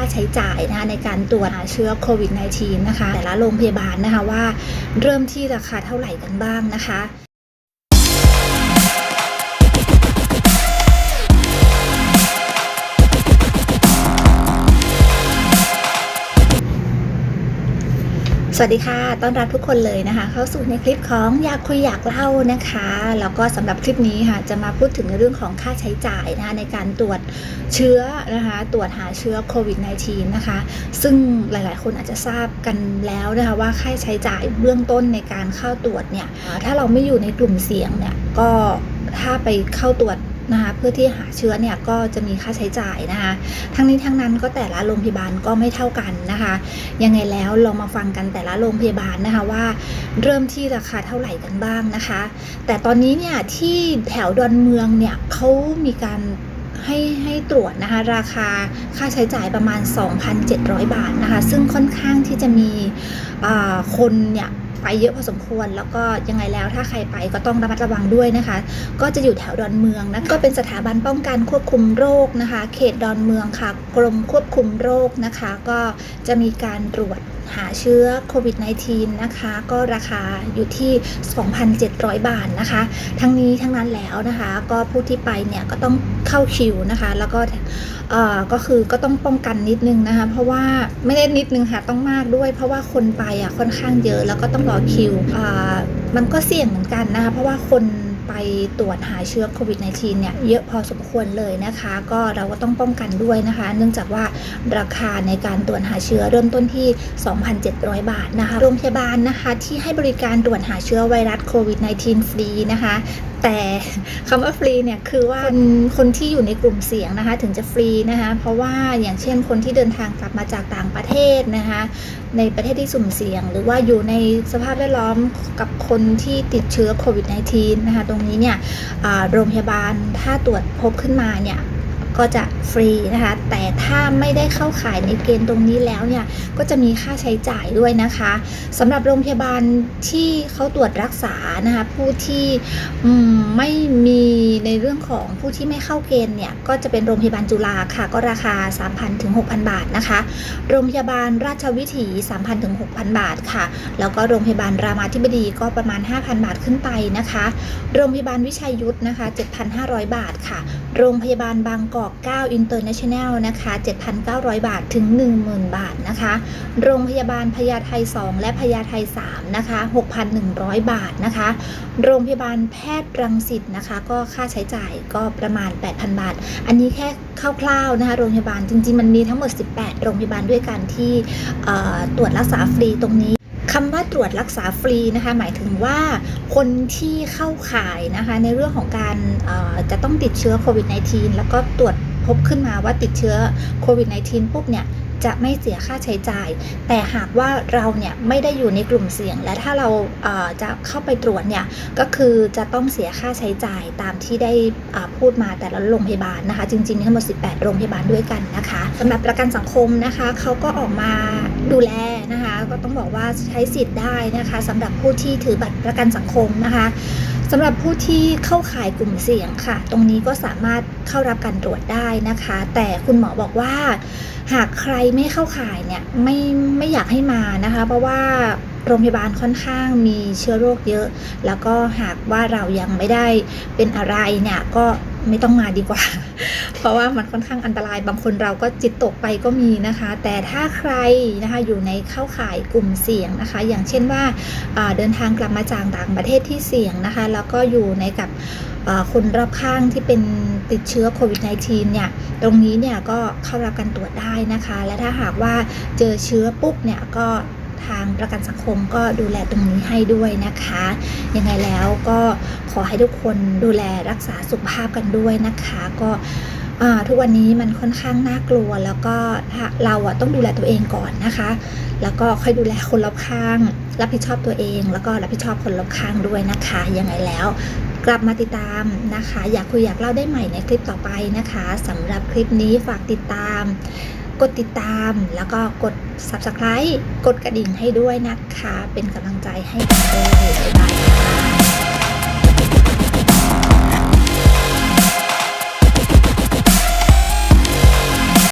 ค่าใช้จ่ายนะคะในการตรวจหาเชื้อโควิด -19 นะคะ แต่ละโรงพยาบาลนะคะว่าเริ่มที่ราคาเท่าไหร่กันบ้างนะคะ สวัสดีค่ะ ต้อนรับทุกคนเลยนะคะ เข้าสู่ในคลิปของอยากคุยอยากเล่านะคะ แล้วก็สำหรับคลิปนี้ค่ะจะมาพูดถึงในเรื่องของค่าใช้จ่ายนะคะในการตรวจเชื้อนะคะ ตรวจหาเชื้อโควิด -19 นะคะ ซึ่งหลายๆ คนอาจจะทราบกันแล้วนะคะว่าค่าใช้จ่ายเบื้องต้นในการเข้าตรวจเนี่ย ถ้าเราไม่อยู่ในกลุ่มเสี่ยงเนี่ย ก็ถ้าไปเข้าตรวจ นะคะเพื่อที่หาเชื้อเนี่ยก็จะมีค่าใช้จ่ายนะคะ ทั้งนี้ทั้งนั้นก็แต่ละโรงพยาบาลก็ไม่เท่ากันนะคะ ยังไงแล้วลองมาฟังกันแต่ละโรงพยาบาลนะคะว่า เริ่มที่ราคาเท่าไหร่กันบ้างนะคะ แต่ตอนนี้เนี่ยที่แถวดอนเมืองเนี่ยเขามีการให้ให้ตรวจนะคะราคาค่าใช้จ่ายประมาณ 2,700 บาทนะคะ ซึ่งค่อนข้างที่จะมีคนเนี่ย ไปเยอะพอสมควร แล้วก็ยังไงแล้วถ้าใครไปก็ต้องระมัดระวังด้วยนะคะ ก็จะอยู่แถวดอนเมืองนะก็เป็นสถาบันป้องกันควบคุมโรคนะคะ เขตดอนเมืองค่ะ กรมควบคุมโรคนะคะ ก็จะมีการตรวจ หาเชื้อโควิด -19 นะคะ ก็ราคาอยู่ที่ 2,700 บาทนะคะ ทั้งนี้ทั้งนั้นแล้วนะคะ ก็ผู้ที่ไปเนี่ยก็ต้องเข้าคิวนะคะ แล้วก็เอ่อก็คือก็ต้องป้องกันนิดนึงนะคะ เพราะว่าไม่ได้นิดนึงค่ะต้องมากด้วย เพราะว่าคนไปอะค่อนข้างเยอะแล้วก็ต้องรอคิวอ่ามันก็เสี่ยงเหมือนกันนะคะ เพราะว่าคน ไปตรวจหาเชื้อโควิด -19 เนี่ยเยอะพอสมควรเลยนะคะ ก็เราก็ต้องป้องกันด้วยนะคะ เนื่องจากว่าราคาในการตรวจหาเชื้อเริ่มต้นที่ 2,700 บาทนะคะ โรงพยาบาลนะคะที่ให้บริการตรวจหาเชื้อไวรัสโควิด -19 ฟรีนะคะแต่คำว่าฟรีเนี่ยคือว่าคนคนที่อยู่ในกลุ่มเสี่ยงนะคะ ถึงจะฟรีนะคะเพราะว่าอย่างเช่นคนที่เดินทางกลับมาจากต่างประเทศนะคะในประเทศที่สุ่มเสี่ยง หรือว่าอยู่ในสภาพแวดล้อมกับคนที่ติดเชื้อโควิด -19 นะคะตรงนี้เนี่ยโรงพยาบาลถ้าตรวจพบขึ้นมาเนี่ย ก็จะฟรีนะคะ แต่ถ้าไม่ได้เข้าข่ายในเกณฑ์ตรงนี้แล้วเนี่ย ก็จะมีค่าใช้จ่ายด้วยนะคะสำหรับโรงพยาบาลที่เขาตรวจรักษานะคะ ผู้ที่ไม่มีในเรื่องของผู้ที่ไม่เข้าเกณฑ์เนี่ย ก็จะเป็นโรงพยาบาลจุฬาค่ะ ก็ราคา 3,000ถึง6,000 บาทนะคะ โรงพยาบาลราชวิถี 3,000ถึง6,000 บาทค่ะ แล้วก็โรงพยาบาลรามาธิบดีก็ประมาณ 5,000 บาทขึ้นไปนะคะ โรงพยาบาลวิชัยยุทธนะคะ 7,500 บาทค่ะ โรงพยาบาลบางกอก9 International นะคะ 7,900 บาทถึง 10,000 บาทนะคะ โรงพยาบาลพญาไท 2 และพญาไท 3 นะคะ 6,100 บาทนะคะ โรงพยาบาลแพทย์รังสิตนะคะ ก็ค่าใช้จ่ายก็ประมาณ 8,000 บาท อันนี้แค่คร่าวๆนะคะ โรงพยาบาลจริงๆ มันมีทั้งหมด 18 โรงพยาบาลด้วยกันที่ตรวจรักษาฟรีตรงนี้ คำว่าตรวจรักษาฟรีนะคะ หมายถึงว่าคนที่เข้าข่ายนะคะ ในเรื่องของการจะต้องติดเชื้อโควิด -19 แล้วก็ตรวจพบขึ้นมาว่าติดเชื้อโควิด -19 ปุ๊บเนี่ย จะไม่เสียค่าใช้จ่าย แต่หากว่าเราเนี่ยไม่ได้อยู่ในกลุ่มเสี่ยง และถ้าเราเจะเข้าไปตรวจเนี่ยก็คือจะต้องเสียค่าใช้จ่ายตามที่ได้พูดมาแต่ละโรงพยาบาลนะคะ จริงๆทั้งหมด 18 โรงพยาบาลด้วยกันนะคะสำหรับประกันสังคมนะคะเขาก็ออกมาดูแลนะคะก็ต้องบอกว่าใช้สิทธิ์ได้นะคะสำหรับผู้ที่ถือบัตรประกันสังคมนะคะสำหรับผู้ที่เข้าข่ายกลุ่มเสี่ยงค่ะ ตรงนี้ก็สามารถเข้ารับการตรวจได้นะคะ แต่คุณหมอบอกว่า หากใครไม่เข้าข่ายเนี่ยไม่ไม่อยากให้มานะคะ เพราะว่าโรงพยาบาลค่อนข้างมีเชื้อโรคเยอะ แล้วก็หากว่าเรายังไม่ได้เป็นอะไรเนี่ยก็ไม่ต้องมาดีกว่า เพราะว่ามันค่อนข้างอันตรายบางคนเราก็จิตตกไปก็มีนะคะ แต่ถ้าใครนะคะอยู่ในเข้าข่ายกลุ่มเสี่ยงนะคะ อย่างเช่นว่าาเดินทางกลับมาจากต่างประเทศที่เสี่ยงนะคะ แล้วก็อยู่ในกับคนรอบข้างที่เป็น ติดเชื้อโควิด -19 เนี่ย ตรงนี้เนี่ยก็เข้ารับการตรวจได้นะคะ และถ้าหากว่าเจอเชื้อปุ๊บเนี่ยก็ทางประกันสังคมก็ดูแลตรงนี้ให้ด้วยนะคะ ยังไงแล้วก็ขอให้ทุกคนดูแลรักษาสุขภาพกันด้วยนะคะ ก็ทุกวันนี้มันค่อนข้างน่ากลัว แล้วก็เราอะต้องดูแลตัวเองก่อนนะคะ แล้วก็ค่อยดูแลคนรอบข้าง รับผิดชอบตัวเอง แล้วก็รับผิดชอบคนรอบข้างด้วยนะคะ ยังไงแล้ว กลับมาติดตามนะคะ อยากคุยอยากเล่าได้ใหม่ในคลิปต่อไปนะคะสำหรับคลิปนี้ฝากติดตาม กดติดตามแล้วก็กด subscribe กดกระดิ่งให้ด้วยนะคะ เป็นกำลังใจให้กันด้วยบ๊ายบาย